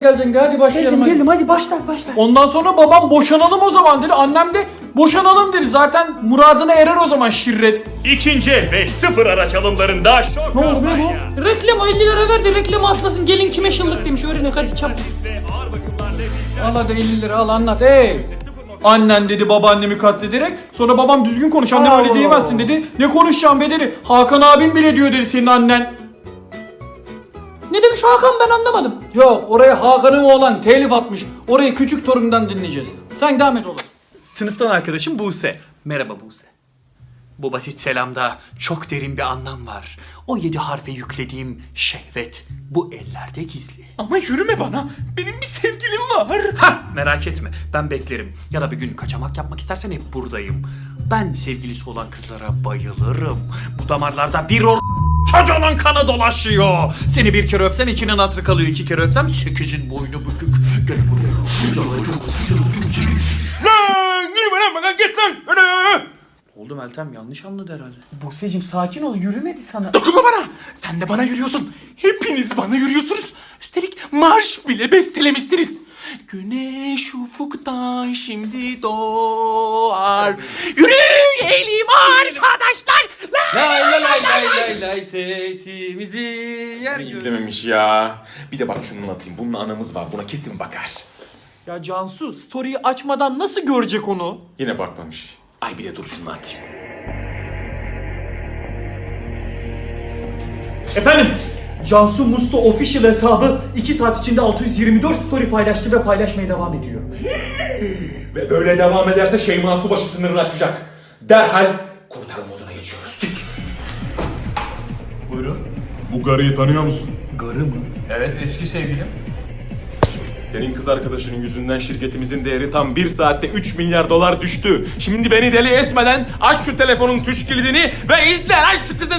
geleceksin hadi başlayalım. Geldim hadi. geldim hadi başla başla. Ondan sonra babam boşanalım o zaman dedi. Annem de boşanalım dedi. Zaten muradına erer o zaman şirret. İkinci ve sıfır araç alımlarında şok Ne oldu be bu? kampanya. Reklam 50 lira ver de reklamı atlasın. Gelin kime şıllık demiş. Öğrenin hadi çabuk. Ve ağır bakımlarla bizden Al hadi 50 lira al anlat ey. Annen dedi babaannemi kastederek. Sonra babam düzgün konuş annem öyle diyemezsin dedi. Ne konuşacağım be dedi. Hakan abim bile diyor dedi senin annen. Ne demiş Hakan ben anlamadım. Yok oraya Hakan'ın oğlan telif atmış. Orayı küçük torundan dinleyeceğiz. Sen devam et oğlum. Sınıftan arkadaşım Buse. Merhaba Buse. Bu basit selamda çok derin bir anlam var. O yedi harfe yüklediğim şehvet bu ellerde gizli. Ama yürüme bana. Benim bir sevgilim var. Ha merak etme ben beklerim. Ya da bir gün kaçamak yapmak istersen hep buradayım. Ben sevgilisi olan kızlara bayılırım. Bu damarlarda bir or çocuğunun kanı dolaşıyor. Seni bir kere öpsem ikinin hatırı kalıyor. iki kere öpsem sekizin boynu bükük. Gel buraya. Lan yürüme lan git lan. Hadi. Oldu Meltem yanlış anladı herhalde. Buse'cim sakin ol yürümedi sana. Dokunma bana. Sen de bana yürüyorsun. Hepiniz bana yürüyorsunuz. Üstelik marş bile bestelemişsiniz. Güneş ufuktan şimdi doğar. Yürüyelim arkadaşlar. Lay lay lay lay lay lay sesimizi yer İzlememiş ya. Bir de bak şunu atayım. Bunun anamız var. Buna kesin bakar. Ya Cansu story'i açmadan nasıl görecek onu? Yine bakmamış. Ay bir de dur şunu atayım. Efendim Cansu Musto official hesabı 2 saat içinde 624 story paylaştı ve paylaşmaya devam ediyor. Ve böyle devam ederse Şeyma Subaşı sınırını aşacak. Derhal kurtarma moduna geçiyoruz. Buyurun. Bu garıyı tanıyor musun? Garı mı? Evet eski sevgilim. Senin kız arkadaşının yüzünden şirketimizin değeri tam 1 saatte 3 milyar dolar düştü. Şimdi beni deli etmeden aç şu telefonun tuş kilidini ve izle lan şu kızın